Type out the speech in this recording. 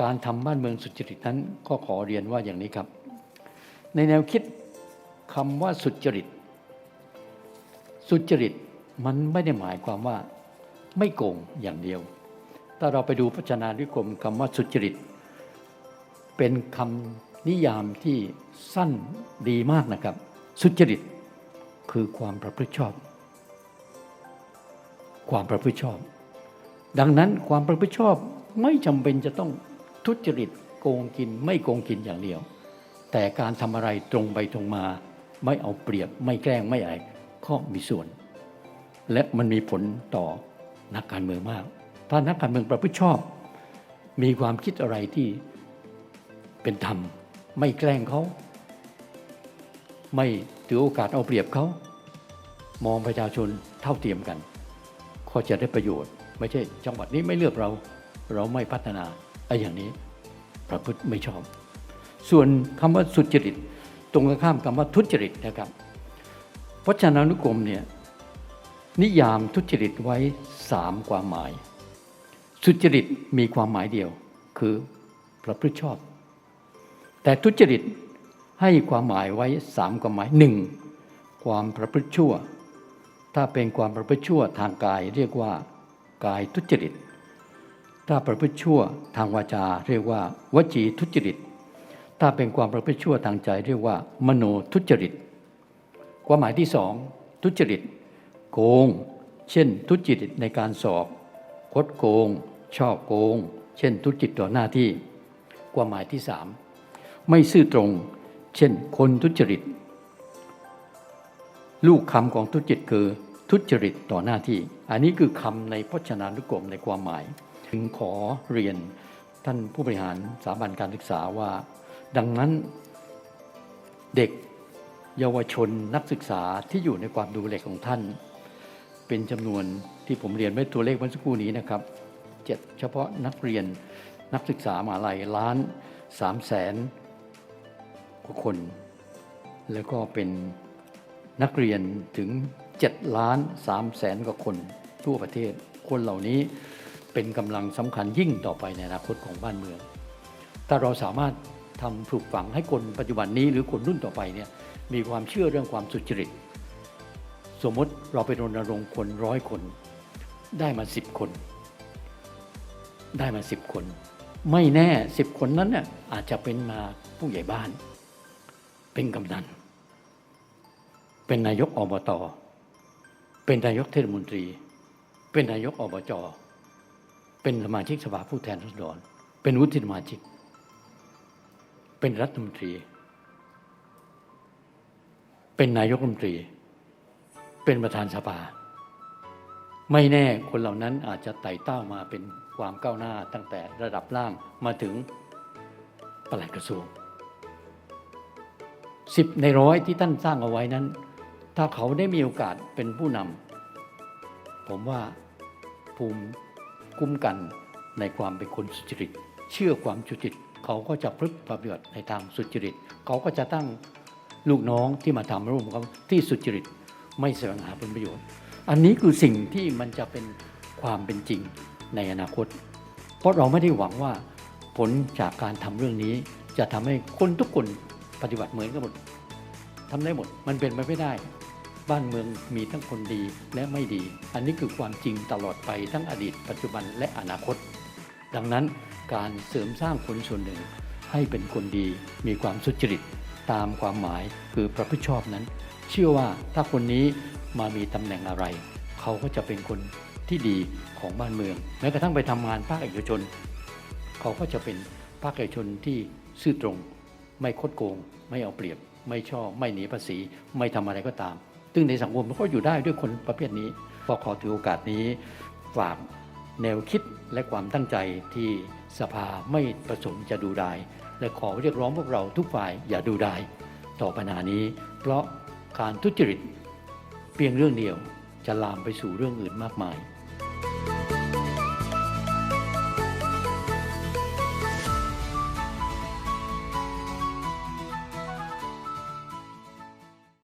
การทำบ้านเมืองสุจริตนั้นก็ขอเรียนว่าอย่างนี้ครับ ในแนวคิดคำว่าสุจริต สุจริตมันไม่ได้หมายความว่าไม่โกงอย่างเดียว ถ้าเราไปดูพจนานุกรมคำว่าสุจริต เป็นคำนิยามที่สั้นดีมากนะครับ สุจริตคือความประพฤติชอบ ความประพฤติชอบ ดังนั้นความประพฤติชอบไม่จำเป็นจะต้อง ทุจริตโกงกินไม่โกงกินอย่างเดียว แต่การทำอะไรตรงไปตรงมา ไม่เอาเปรียบไม่แกล้งไม่อะไรก็มีส่วน และมันมีผลต่อนักการเมืองมาก ถ้านักการเมืองประพฤติชอบ มีความคิดอะไรที่เป็นธรรม ไม่แกล้งเขา ไม่ถือโอกาสเอาเปรียบเขา มองประชาชนเท่าเทียมกัน ก็จะได้ประโยชน์ ไม่ใช่จังหวัดนี้ไม่เลือกเรา เราไม่พัฒนา ไอ้อย่างนี้ประพฤติไม่ชอบ ส่วนคำว่าสุจริต ตรงกันข้ามคำว่าทุจริตนะครับพจนานุกรมเนี่ยนิยามทุจริตไว้สามความหมาย สุจริตมีความหมายเดียว คือประพฤติชอบ แต่ทุจริตให้ความหมายไว้สามความหมายหนึ่งความประพฤติชั่ว ถ้าเป็นความประพฤติชั่วทางกายเรียกว่ากายทุจริต ถ้าประพฤติชั่วทางวาจาเรียกว่าวจีทุจริต ถ้าเป็นความประพฤติชั่วทางใจเรียกว่า มโนทุจริต ความหมายที่สองทุจริต โกง เช่น ทุจริตในการสอบ คดโกง ช่อโกง เช่น ทุจริตต่อหน้าที่ ความหมายที่สามไม่ซื่อตรง เช่น คนทุจริต ลูกคำของทุจริตคือทุจริตต่อหน้าที่ อันนี้คือคำในพจนานุกรมในความหมาย ถึงขอเรียนท่านผู้บริหารสถาบันการศึกษาว่า ดังนั้นเด็กเยาวชนนักศึกษาที่อยู่ในความดูแลของท่าน เป็นจำนวนที่ผมเรียนไว้ตัวเลขเมื่อสักครู่นี้นะครับเจ็ดเฉพาะนักเรียนนักศึกษามหาลัยล้านสามแสนกว่าคน แล้วก็เป็นนักเรียนถึง7ล้าน3แสนกว่าคนทั่วประเทศ คนเหล่านี้ เป็นกำลังสำคัญยิ่งต่อไปในอนาคตของบ้านเมือง ถ้าเราสามารถทำปลูกฝังให้คนปัจจุบันนี้หรือคนรุ่นต่อไปเนี่ยมีความเชื่อเรื่องความสุจริต สมมติเราไปรณรงค์คนร้อยคน ได้มาสิบคน ได้มาสิบคน ไม่แน่สิบคนนั้นเนี่ยอาจจะเป็นมาผู้ใหญ่บ้าน เป็นกำนัน เป็นนายกอบต เป็นนายกเทศมนตรี เป็นนายกอบจ เป็นสมาชิกสภาผู้แทนราษฎร เป็นวุฒิสมาชิก เป็นรัฐมนตรี เป็นนายกรัฐมนตรี เป็นประธานสภา ไม่แน่คนเหล่านั้นอาจจะไต่เต้ามาเป็นความก้าวหน้าตั้งแต่ระดับล่างมาถึงปลัดกระทรวงสิบในร้อยที่ท่านสร้างเอาไว้นั้น ถ้าเขาได้มีโอกาสเป็นผู้นำผมว่าภูมิ คุ้มกันในความเป็นคนสุจริต เชื่อความสุจริตเขาก็จะพฤกปฏิบัติในทางสุจริต เขาก็จะตั้งลูกน้องที่มาทำร่วมกับที่สุจริตไม่แสวงหาผลประโยชน์ อันนี้คือสิ่งที่มันจะเป็นความเป็นจริงในอนาคต เพราะเราไม่ได้หวังว่าผลจากการทำเรื่องนี้ จะทำให้คนทุกคนปฏิบัติเหมือนกันหมดทำได้หมดมันเป็นไปไม่ได้ บ้านเมืองมีทั้งคนดีและไม่ดี อันนี้คือความจริงตลอดไปทั้งอดีต ปัจจุบันและอนาคต ดังนั้นการเสริมสร้างคนส่วนหนึ่ง ให้เป็นคนดีมีความสุจริตตามความหมายคือประพฤติชอบนั้น เชื่อว่าถ้าคนนี้มามีตำแหน่งอะไร เขาก็จะเป็นคนที่ดีของบ้านเมืองแม้กระทั่งไปทำงานภาคเอกชน เขาก็จะเป็นภาคเอกชนที่ซื่อตรง ไม่คดโกง ไม่เอาเปรียบ ไม่ชอบไม่หนีภาษี ไม่ทำอะไรก็ตาม ซึ่งในสังคมมันก็อยู่ได้ด้วยคนประเภทนี้ก็ขอถือโอกาสนี้ฝากแนวคิดและความตั้งใจที่สภาไม่ประสงค์จะดูดายและขอเรียกร้องพวกเราทุกฝ่ายอย่าดูดายต่อปัญหานี้ เพราะการทุจริตเพียงเรื่องเดียวจะลามไปสู่เรื่องอื่นมากมาย